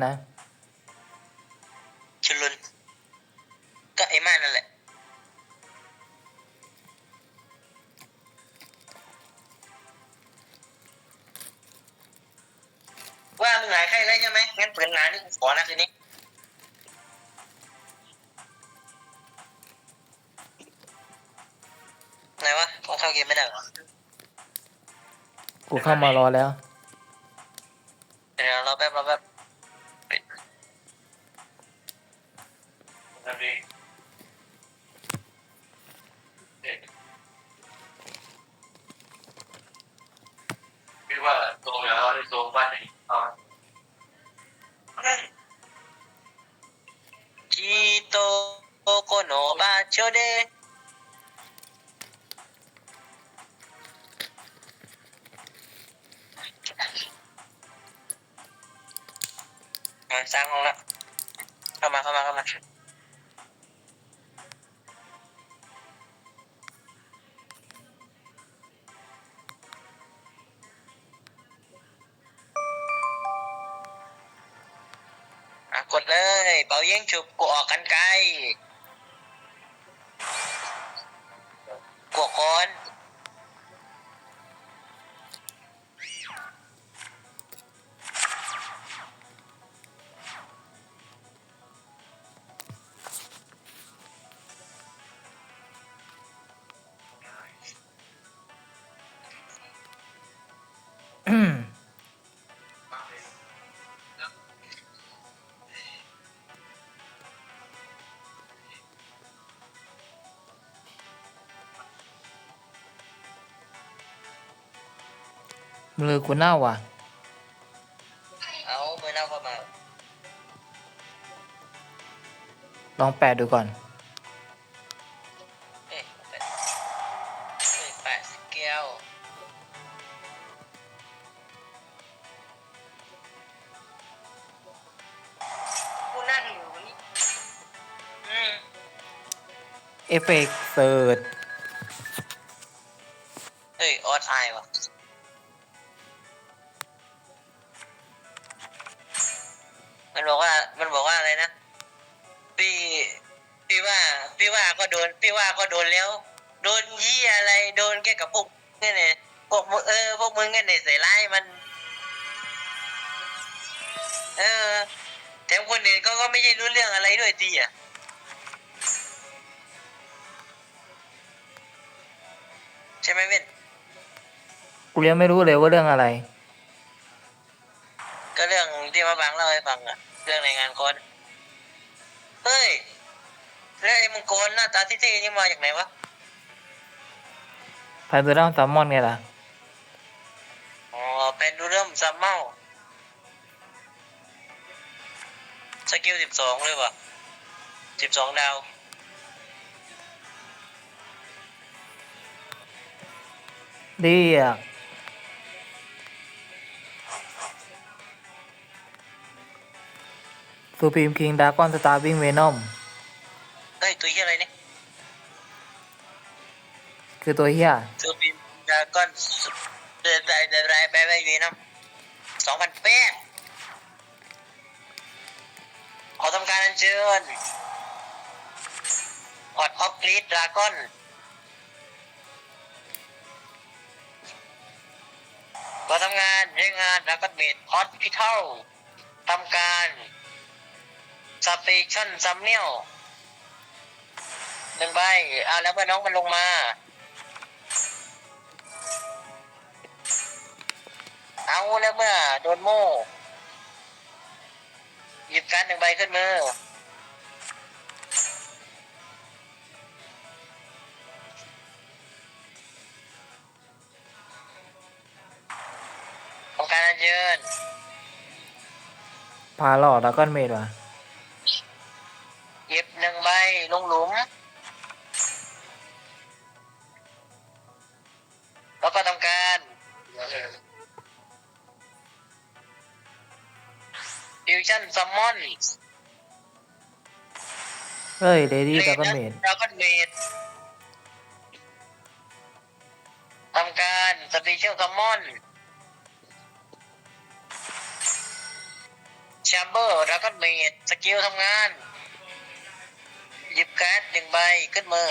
นะชุลุนก็ไอ้ม่านนั่นแหละ ว่ามึงหายใครแล้วใช่ไหมงั้นเปิดหนานี่กูขอนะคืนนี้ไหนวะผมเข้าเกมไม่ได้เหรอกูเข้ามารอแล้ว สร้างห้องแล้วเข้ามาเข้ามาเข้ามาอะกดเลย เป่าเยี่งฉุบกูออกกันไกล มือกูเน่าว่ะ เอามือเน่าเข้ามาลองแปะดูก่อน เอ้ยแปดเอ้ยแปดสิบแก้วกูนั่งอยู่นี่อืมเอฟเฟกต์เสิร์ชเฮ้ยออสไอวะ ก็โดนแล้ว โดนยี่อะไรโดนแค่กับพวกนี่เนี่ยพวกมึงเออพวกมึงกันเนี่ยใส่ร้ายมัน เออแถมคนอื่นเขาก็ไม่ใช่รู้เรื่องอะไรด้วยทีอะใช่ไหมเว้นกูยังไม่รู้เลยว่าเรื่องอะไร ก็เรื่องที่มาบังเล่าให้ฟังอะเรื่องในงานคอนเฮ้ย แล้วไอ้มังกรหน้าตาที่เท่ๆนี่มาจากไหนวะไพเบอร์ดัมซัมมอนไงล่ะ อ๋อเป็นดูเริ่มซัมเมาสกิลสิบสองเลยวะสิบสองดาวเรียกซูพีมคิงดากอนสตาร์วิ่งเวนอม เฮ้ยตัวเฮียอะไรเนี่ยคือตัวเฮียซูบินดากอนเดินได้เดินได้ไปไปวีน้ำสองพันแปดขอทำการอัญเชิญออดออฟกรีดดราก้อนก็ทำงานเรียกงานแล้วก็เมดฮอสพิทอลทำการสเตชันซัมเนียลห นึ่งใบอ่าแล้วเมื่อน้องมันลงมาเอาแล้วเมื่อโดนโม่หยิบการดหนึ่งใบขึ้นมือทำการอัญเชิญพาหล่อดากอนเมดว่ะหยิบหนึ่งใบลงหลุม ก็ทำการฟิวชั่นซัมมอนเฮ้ยเลดี้ดากอนเมดดราก้อนเมดทำการสเปเชียลซัมมอนชมเบอร์ดราก้อนเมดสกิลทำงาน หยิบการ์ดหนึ่งใบขึ้นมือ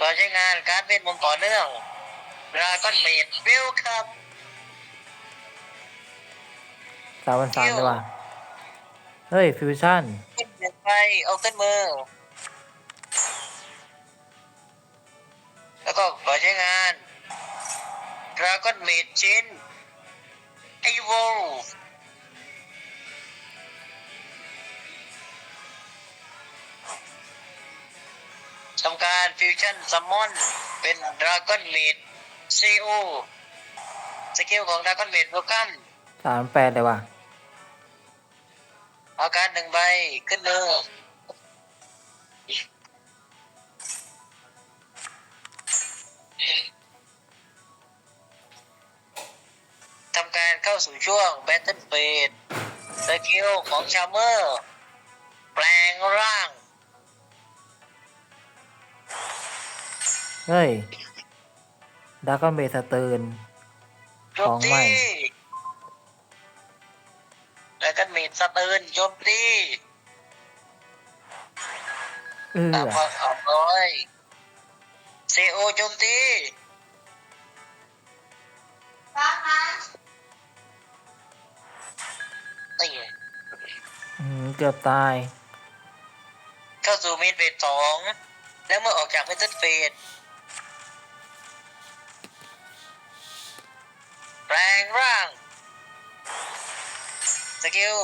ก่อนใช้งานการ์ดเวทมนต์ต่อเนื่องดราก้อนเมดเวลคัมสามพันสามเลยว่ะเฮ้ย ฟิวชั่นขึ้นหนึ่งใบเอาขึ้นมือ แล้วก็ขอใช้งานดราก้อนเมดชินไอโว ทำการฟิวชั่นซัมมอนเป็นดราก้อนเมดซีโอสกิลของดราก้อนเมดโปรแกรมสามแปดเลยว่ะ เอาการดหนึ่งใบขึ้นมือทำการเข้าสู่ช่วง Battle Phase สกิลของชาเมอร์ แปลงร่าง เฮ้ยดากอนเบสเติร์นโจมของใหม่ตีแล้วก็มีสเตือนโจมตีเออตามความสองร้อยเซโอโจมตีนี่ไงอืมเกือบตาย เข้าสู่เมนเฟสสอง แล้วเมื่อออกจากเมนเฟส แปลงร่าง สกิล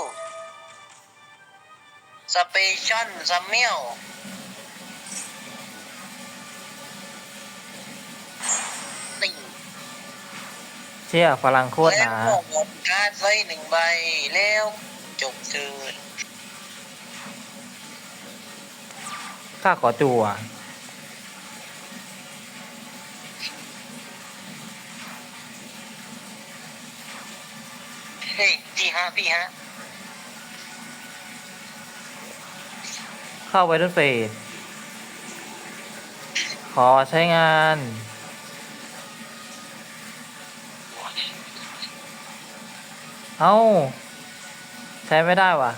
สเปชั่นซัมเมิลนี่เชี่ยพลังโคตรหนาแล้วก็หมดการ์ดไว้หนึ่งใบแล้วจบเทิร์นข้าขอจั่ว เฮ้ยพี่ฮะพี่ฮะเข้าไวท์เฟสขอใช้งาน เอ้าใช้ไม่ได้ว่ะ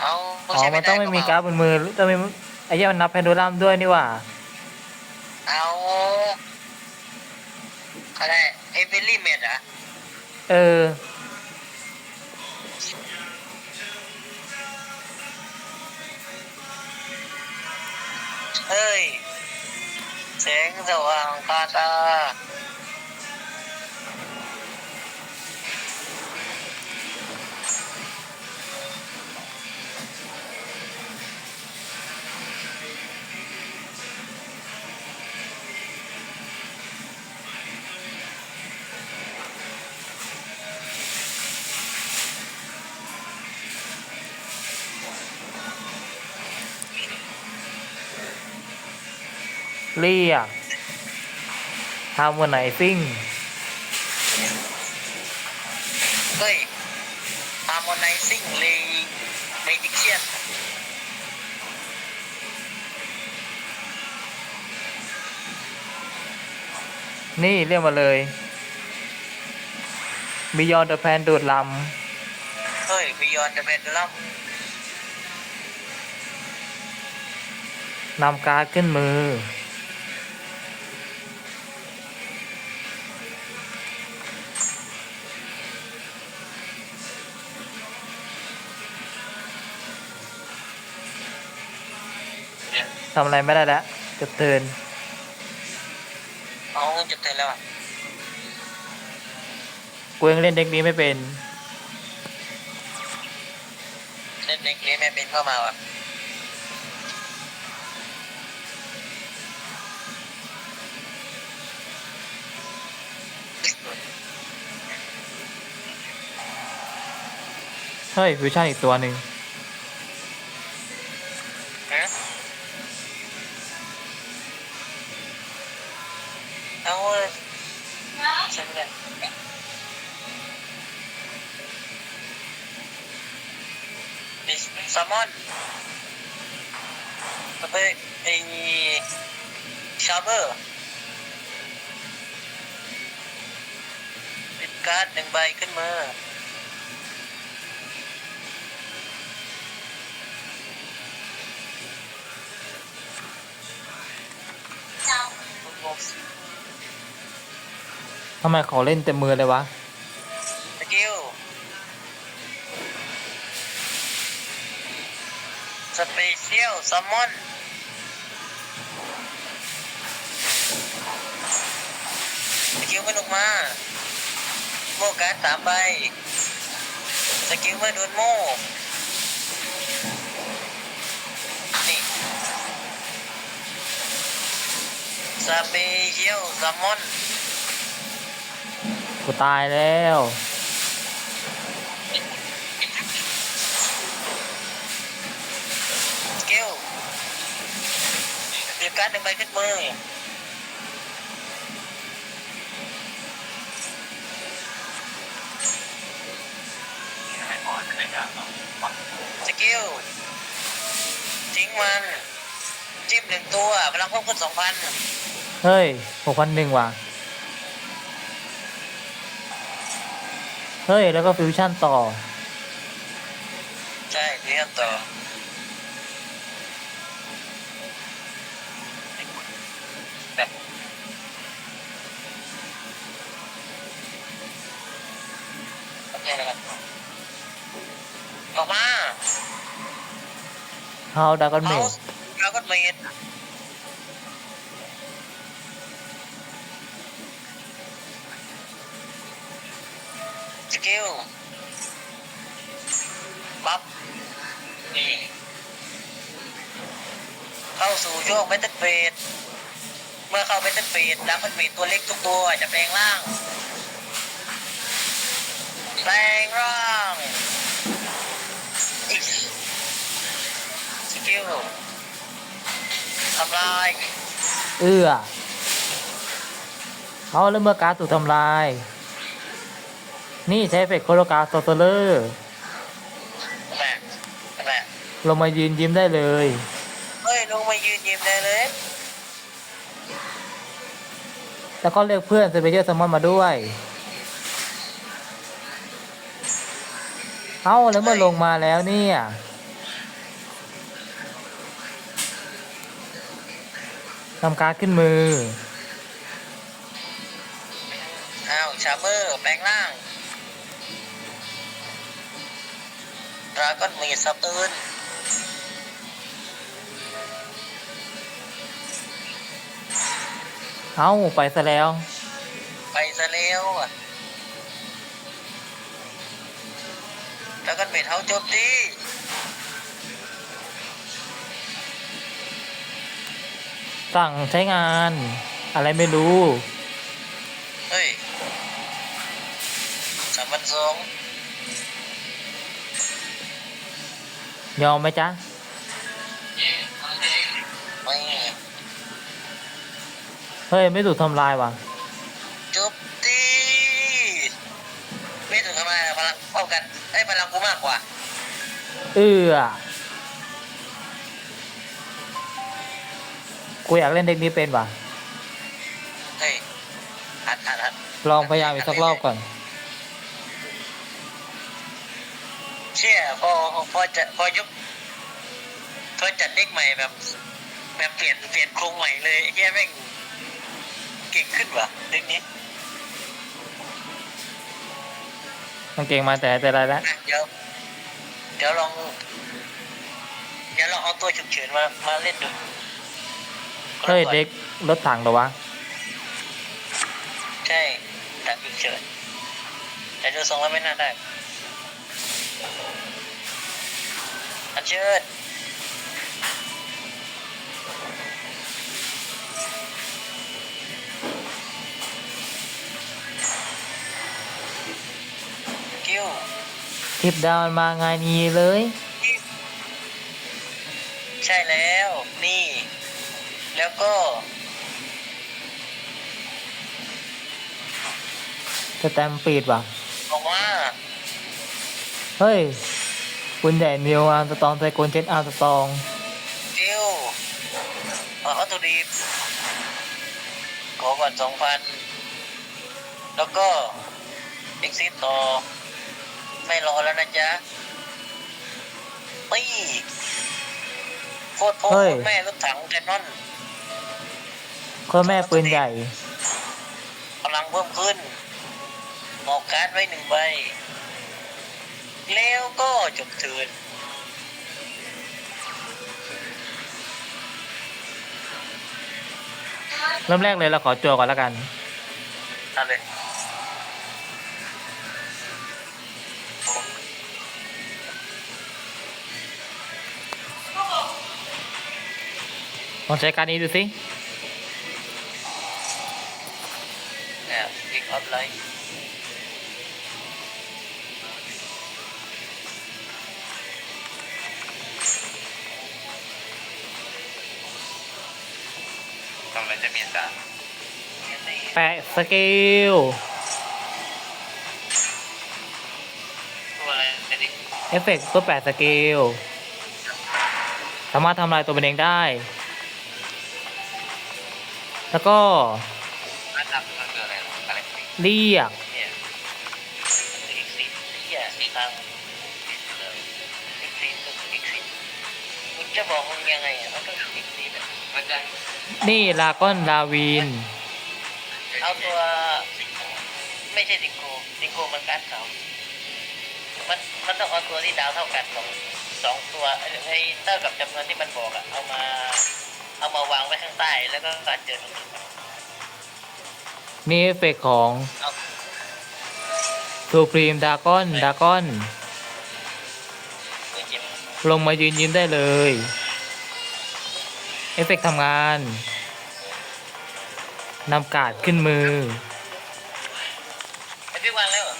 เอาอ๋อ ใช้มันต้องไม่มีด้การ์ดบนมือต้องมีไอ้เหี้ยมันนับแพนโดรัมด้วยนี่หว่าเอาอะไรเอเวอรี่เมดอะเออ เฮ้ยแสงสว่างคาตา เรียกทำวันไหนซิ่งเฮ้ยฮาร์โมไนซิ่งเลยเมจิเชียนนี่เรียกมาเลยบิยอนเดอะแพนดูดลเฮ้ยบิยอนเดอะแมนลัมำนำการ์ดขึ้นมือ ทำอะไรไม่ได้แล้วจบเทิร์นเอาจบเทิร์นแล้วอะกูยังเล่นเด็กนี้ไม่เป็น เล่นเด็กนี้แม่เป็นเข้ามาว่ะเฮ้ยวิชั่นอีกตัวหนึ่งำไมเขาเล่นเต็มมือเลยวะ สกิล สเปเชียลซัมมอนสกิลไม่ลงมาโมการ์ดสามใบ สกิลเมื่อโดนโม่นี่สเปเชียลซัมมอน กูตายแล้ว สกิลเดียวการ์ดหนึ่งใบขึ้นมือให้อ่อนในการเอาสกิลทิ้งมันจิ้มหนึ่งตัวพลังเพิ่มขึ้นสองพันเฮ้ยหกพันหนึ่งว่ะ เฮ้ย แล้วก็ฟิวชั่นต่อ ใช่เรียนต่อแบบโอเคนะครับออกมาเฮาดากอนเมเมาดส์เราก็เมด สกิลบัฟนี่เข้าสู่ช่วงเบตเตอร์เฟสเมื่อเข้าเบตเตอร์เฟสแล้วมันมีตัวเล็กทุกตัวจะแปลงร่าง แปลงร่างอีกสกิลทำลายเอื้อเอาแล้วเมื่อการถูกทำลาย นี่ใช้เอฟเฟกต์โคโลการ์โซเซอร์แม่แม่ลงมายืนยิ้มได้เลย เฮ้ยลงมายืนยิ้มได้เลย แล้วก็เรียกเพื่อนสเปเชียลแซมมอนมาด้วย เอาแล้วเมื่อลงมาแล้วเนี่ย ทำการดขึ้นมือ อ้าวชาเมอร์แปลงร่าง ดราก้อนมีสตืนเอาไปซะแล้ว ไปซะแล้วอะดราก้อนเมทเฮาโจมตีสั่งใช้งาน อะไรไม่รู้ เฮ้ยสามพันสอง ยอมไหมจ๊ะไม่เฮ้ยไม่ถูกทำลายว่ะจบตีไม่ถึงทำไมพลังเท่ากันไอ้ยพลังกูมากกว่า เอื้อกูอยากเล่นเด็กนี้เป็นว่ะเฮ้ยอัดอัดอัดลองพยายามอีกสักรอบก่อน เชี่ยพอพอจะพอยุบพอจัดเด็กใหม่แบบ แบบเปลี่ยนเปลี่ยนโครงใหม่เลยไอ้เฮียแม่งเก่งขึ้นว่ะเด็กนี้มันเก่งมาแต่ไหนแต่ไรแล้วอะเดี๋ยวเดี๋ยวลอง เดี๋ยวลองเอาตัวฉุกเฉินมามาเล่นดูเฮ้ยเด็กรถถังเหรอวะ ใช่แต่ฉุกเฉินแต่ดูทรงแล้วไม่น่าได้ อันเชิญกิ้วคลิปดาวมันมาไงานนี้เลย ใช่แล้ว นี่ แล้วก็ สแตมปีดว่ะ บอกว่า เฮ้ย คุณใหญ่นิวอาร์มสตองไซโกนเจนอาร์มสตองกิ้วเอาวัตถุดิบขอก่อนสองพันแล้วก็เออีกซิต่อ ไม่รอแล้วนะจ๊ะปีโคตรพ่อเฮ้ยโคตรแม่รถถังแคนนอนคนแม่ปืนใหญ่พลังเพิ่มขึ้นออกการ์ดไว้หนึ่งใบ แล้วก็จบเทิร์นเริ่มแรกเลยเราขอจัวก่อนแล้วกันนั่นเลยลองใช้การดนี้ดูสิเนี่ยพิกอัพไลท์ แปะสกิลตัวอะไรไอ้ดิเอฟเฟกต์ตัวแปะสกิลสามารถทำลายตัวมันเองได้ แล้วก็อันดับมันคืออะไรหรออะไรเรียกเนี่ยอีกสิบเหี้ยสีทางอีกสิบอีกสิบมึงจะบอกมึงยังไงอะมันก็อีกสิบอะมันจะ นี่ลาก้อนลาวีน เอาตัวไม่ใช่สิงโกสิงโกมันการ์ดเก่ามันมันต้องเอาตัวที่ดาวเท่ากันสองสองตัวไอ้ไอ้เท่ากับจำนวนที่มันบอกอะเอามาเอามาวางไว้ข้างใต้แล้วก็การเจอมันนี่เอฟเฟกต์ของเอาซูพรีมดาก้อนดาก้อนตัวเจ็บลงมายืนยิ้มได้เลย เอฟเฟกต์ทำงาน นำการ์ดขึ้นมือ ไอ้พี่วางแล้วเหรอ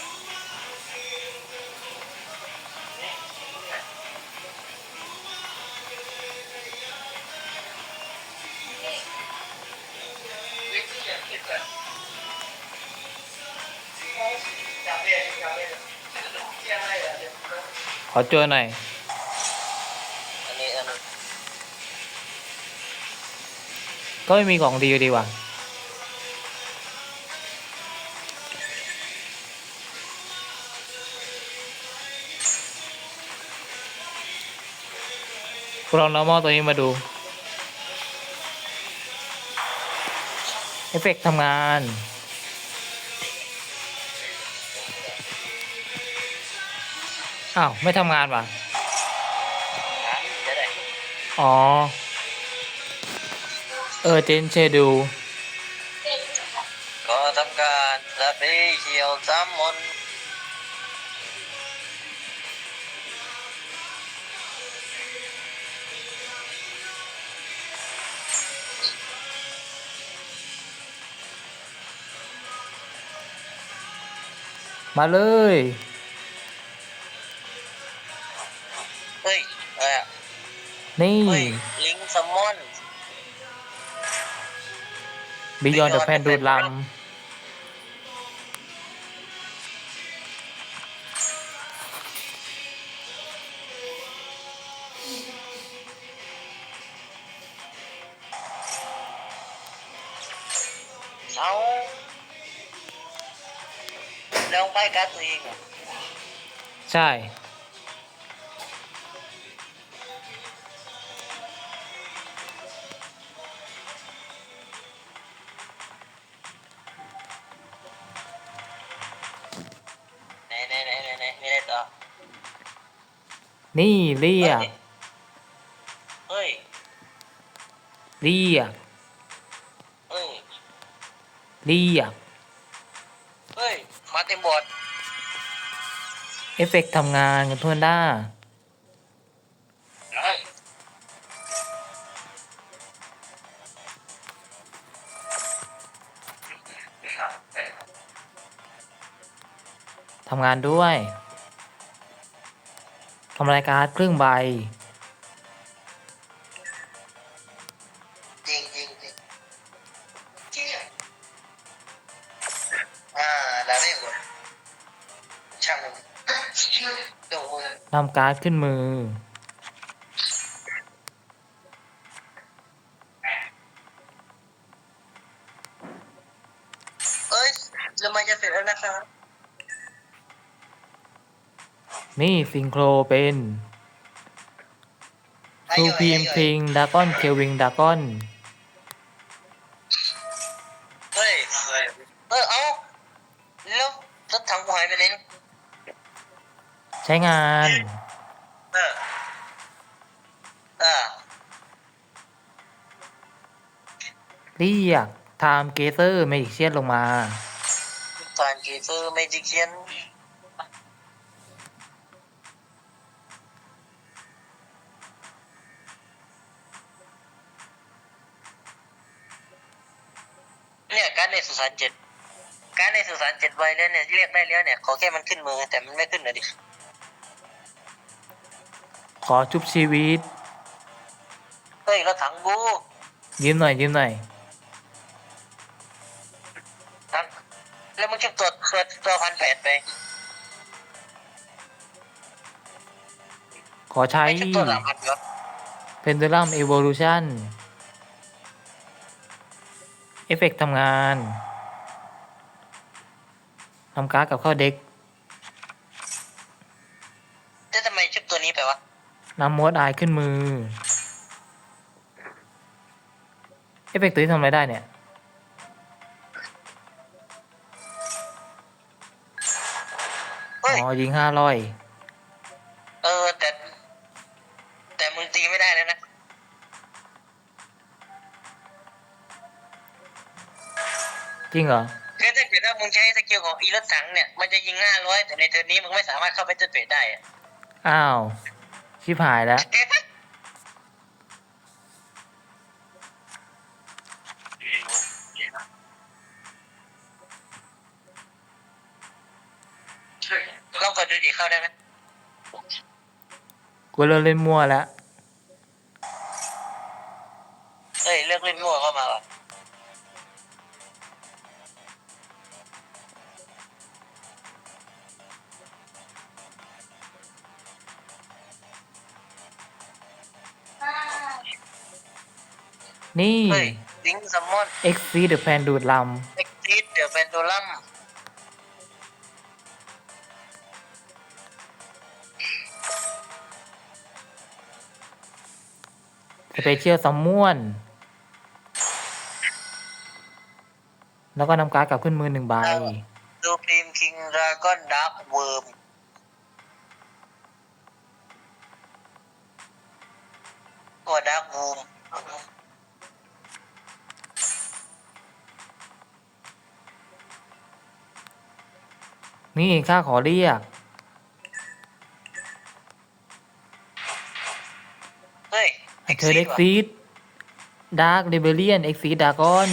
ขอเจอหน่อย อันนี้อันนี้ก็ไม่มีของดีอยู่ดีว่ะ ลอง normal ตัวนี้มาดูเอฟเฟกต์ทำงาน อ้าว ไม่ทำงานว่ะ อ๋อ เออเจนเชดูก็ทำการจะไปเขียวซ้ำมน มาเลย เฮ้ยอะไรอะนี่ เฮ้ย ลิงซัมมอนบิยอนเด ช่ ไหนไหนไหนไหนไหนมีอะไรต่อนี่เรียก เฮ้ย เรียก เฮ้ย เรียก เฮ้ย มาเต็มบอร์ด เอฟเฟกต์ทำงานกันทั่วหน้าเฮ้ยทำงานด้วยทำรายการครึ่งใบ ทำการ์ดขึ้นมือ เอ้ยเรามาจะเสร็จแล้วนะคะนี่ซิงโครเป็นทูพีมพิงดากอนเควิงดากอน King, ใช้งาน เออเออเรียกไทม์เกเซอร์เมจิกเชียนลงมาการกีเซอร์เมจิเชียนเนี่ยการในสุสานเจ็ดการในสุสานเจ็ดใบแล้วเนี่ยเรียกได้แล้วเนี่ยขอแค่มันขึ้นมือแต่มันไม่ขึ้นนะดิ ขอชุบชีวิต เฮ้ยรถถังกูยืมหน่อยยืมหน่อยถังแล้วมึงจะตรวจตรวจตัวพันแปดไปขอใช้ไม่ใช่ตัวสามพันเหรอเพนดูลัมเอ o ว u ชันเอฟเฟกทำงานทำการ์ดกับเข้าเด็ก นำมดอายขึ้นมือ เอฟเฟกตัวนี้ทำอะไรได้เนี่ย เฮ้ย อ๋อ ยิงห้าร้อยเออ แต่ แต่มึงตีไม่ได้แล้วนะ จริงเหรอ คือถ้าเกิดว่ามึงใช้สกิลของอีรถถังเนี่ย มันจะยิงห้าร้อยแต่ในเทิร์นนี้มึงไม่สามารถเข้าไปเตอร์เตรดได้อะอ้าว ชิบหายแล้ว ลองกดดูดิเข้าได้ไหมกูเริ่มเล่นมั่วแล้ว นี่ เฮ้ยลิงซัมมอนเอ็กซีเดอะแพนดูดลเอ็กซิสเดอะแฟนโดลัมำสเปเชียลซัมม่วน แล้วก็นำการ์ดกลับขึ้นมือหนึ่งใบดูพรีมคิงดราก้อนดาร์กเวิร์มตัวดาร์กวูม นี่ค่าขอเรียก เฮ้ยเธอเอ็กซีดดาร์กเรเบเลียนเอ็กซีดดากอน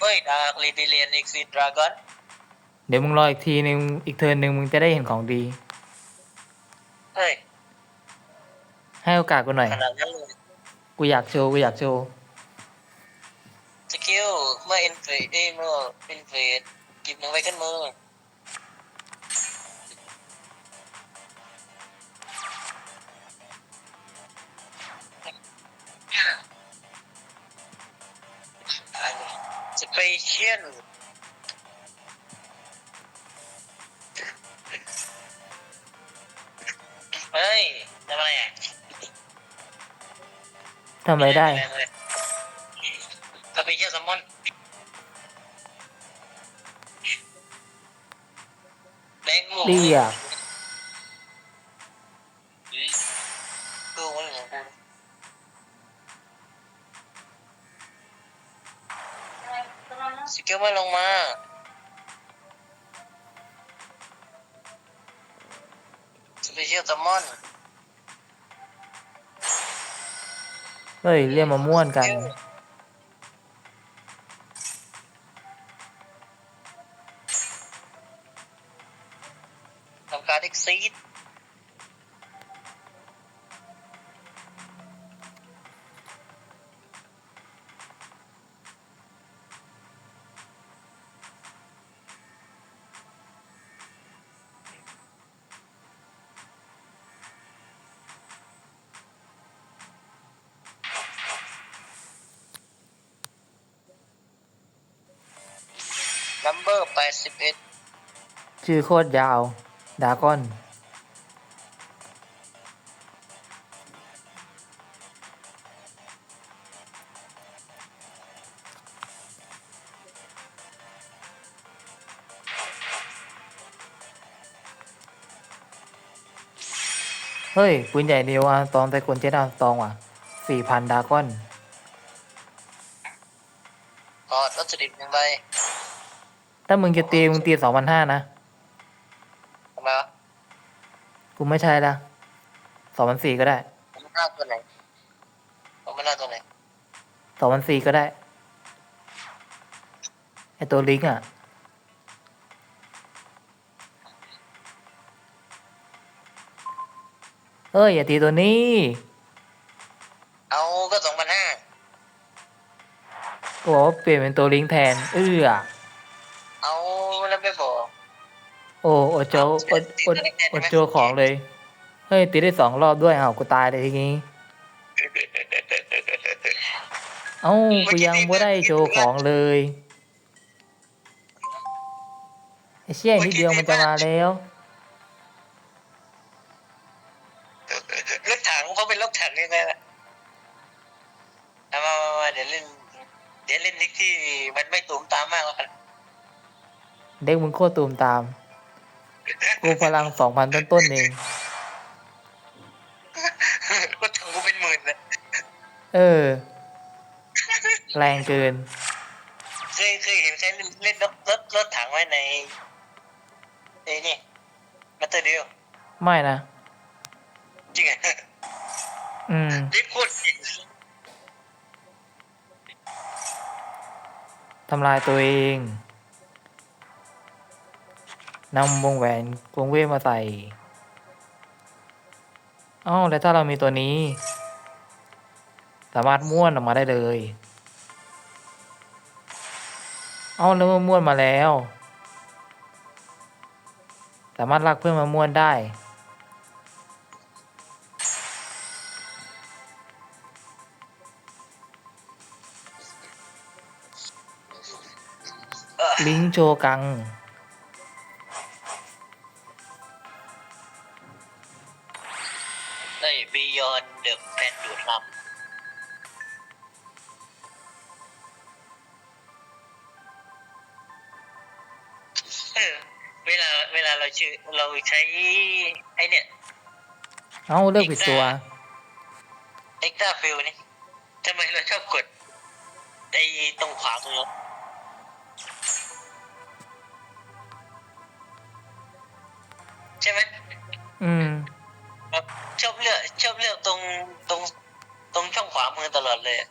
เฮ้ยดาร์กลิบิเลียนเอ็กซิสดราก้อนเดี๋ยวมึงรออีกทีหนึ่งอีกเทิร์นหนึ่งมึงจะได้เห็นของดี เฮ้ยให้โอกาสกูหน่อย ขนาดนั้นเลยกูอยากโชว์กูอยากโชว์สกิลเมื่อเอ็นเฟดเอ้ยเมื่อเอ็นเฟดกิบหนึ่งไว้ขึ้นมือ สเปเชียลเฮ้ยทำอะไรอะทำอะไรได้สเปเชียลซัมมอนแดงหมูเรีย ไม่ลงมา สเปเชียลซัมมอนเฮ้ย เรียกมาม่วนกัน นัมเบอร์แปดสิบเอ็ดชื่อโคตรยาว ดากอน เฮ้ยปืนใหญ่เดียวอะตองแต่คนเจ็ดอะตองว่ะสี่พันดากอน พอรถสดิบหนึ่ง ถ้ามึงจะตีมึงตีสองพันห้านะ ทำไมวะกูไม่ใช่ละสองพันสี่ก็ได้ผมไม่น่าตัวไหนผมไม่น่าตัวไหนสองพันสี่ก็ได้ ไอตัวลิงก์อะ เอ้ย อย่าตีตัวนี้ เอาก็สองพันห้า กูบอกว่าเปลี่ยนเป็นตัวลิงก์แทน เอื้อเอาแล้ว ไม่บอกโอ้โอโจโอโอโอโจของเลย เฮ้ยตีได้สองรอบด้วยอ้าวกูตายเลยทีนี้ เอ้ากูยังไม่ได้โชว์ของเลยไอ้เชี่ยนิดเดียวมันจะมาแล้วรถถังเขาเป็นรถถังยังไงล่ะเอามามามาเดี๋ยวเล่น เดี๋ยวเล่นนิกที่มันไม่ตูมตามมากแล้วกัน เด็กมึงโคตรตูมตาม กูพลังสองพันต้นๆเองรถถังกูเป็นหมื่นนะเออ แรงเกิน เคยเคยเห็นใครเล่นเล่นรถรถรถถังไว้ในไอ้นี่มาเตอร์เดียวไม่นะ จริงอะอืมรีบโคตรเก่งทำลายตัวเอง นำวงแหวนวงเวทมาใส่อ้าแล้วถ้าเรามีตัวนี้ สามารถม้วนออกมาได้เลยอ้าแล้วมาม้วนมาแล้ว สามารถลากเพื่อนมาม้วนได้ลิงโชกัง แพนดูดลำเออเวลาเวลาเราชื่อเราใช้ไอเนี่ยเอ้าเลือกผิดตัว เอ็กซ์ตาฟิลนี่ทำไมเราชอบกดไอตรงขวามือใช่ไหมอืมแบบชอบเลือกชอบเลือกตรงตรง ตรงช่องขวามือตลอดเลยอะ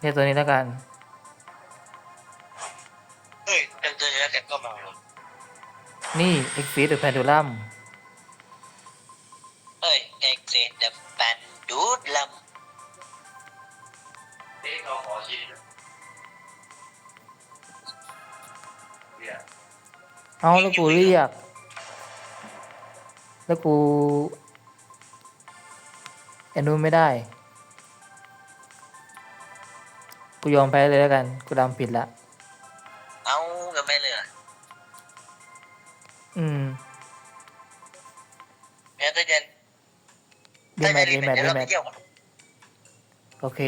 เรียกตัวนี้แล้วกัน เฮ้ยเต็มตัวแล้วแกก็มานี่ e x i t the Pendulum เฮ้ยเอ็กเซนเดอะแปนดูดลเอ๊ะเราขอชิ้นหนึ่งเนี่ยเอาแล้วกูเรียก แล้วกูแอนนูนไม่ได้ กูยอมแพ้เลยแล้วกัน กูดำผิดละำเอากันไปเลยเหรออืมเนี่ยถ้าจะรีแมทรีแมทเดี๋ยวรีเราแมไปทเที่ยวกันโอเค